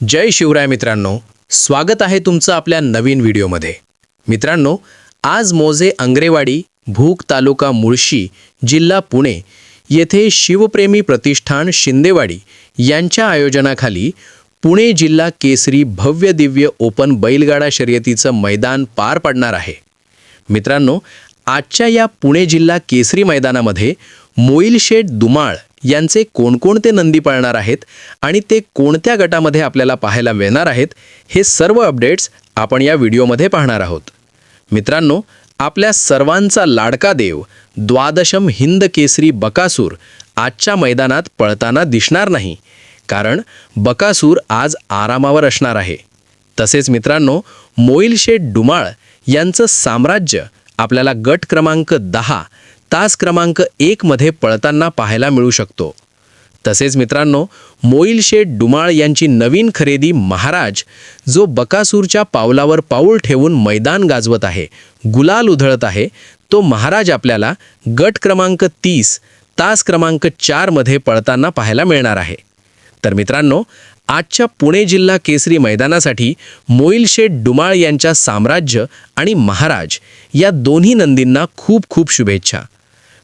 जय शिवराय मित्रांनो स्वागत आहे तुमचं आपल्या नवीन व्हिडिओमध्ये. मित्रांनो आज मोजे अंग्रेवाडी भूक तालुका मुळशी जिल्हा पुणे येथे शिवप्रेमी प्रतिष्ठान शिंदेवाडी यांच्या आयोजनाखाली पुणे जिल्हा केसरी भव्य दिव्य ओपन बैलगाडा शर्यतीचं मैदान पार पडणार आहे. मित्रांनो आजच्या या पुणे जिल्हा केसरी मैदानामध्ये मोईलशेठ दुमाळ यांचे कोणकोणते नंदी पळणार आहेत आणि ते कोणत्या गटामध्ये आपल्याला पाहायला मिळणार आहेत हे सर्व अपडेट्स आपण या व्हिडिओमध्ये पाहणार आहोत. मित्रांनो आपल्या सर्वांचा लाडका देव द्वादशम हिंद केसरी बकासूर आजच्या मैदानात पळताना दिसणार नाही कारण बकासूर आज आरामावर असणार आहे. तसेच मित्रांनो मोईलशेठ डुमाळ यांचं साम्राज्य आपल्याला गट क्रमांक दहा तास क्रमांक एकमध्ये पळताना पाहायला मिळू शकतो. तसेच मित्रांनो मोईलशेठ डुमाळ यांची नवीन खरेदी महाराज जो बकासूरच्या पावलावर पाऊल ठेवून मैदान गाजवत आहे गुलाल उधळत आहे तो महाराज आपल्याला गट क्रमांक तीस तास क्रमांक चारमध्ये पळताना पाहायला मिळणार आहे. तर मित्रांनो आजच्या पुणे जिल्हा केसरी मैदानासाठी मोईलशेठ डुमाळ यांच्या साम्राज्य आणि महाराज या दोन्ही नंदींना खूप खूप शुभेच्छा.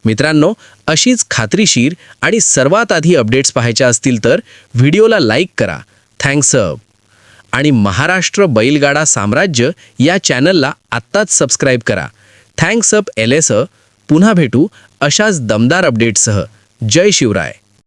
मित्रांनो अशीच खात्रीशीर आणि सर्वात आधी अपडेट्स पाहायच्या असतील तर व्हिडिओला लाईक करा. थँक्स अप. आणि महाराष्ट्र बैलगाडा साम्राज्य या चॅनलला आत्ताच सबस्क्राईब करा. थँक्स अप एल एस पुन्हा भेटू अशाच दमदार अपडेट्ससह. जय शिवराय.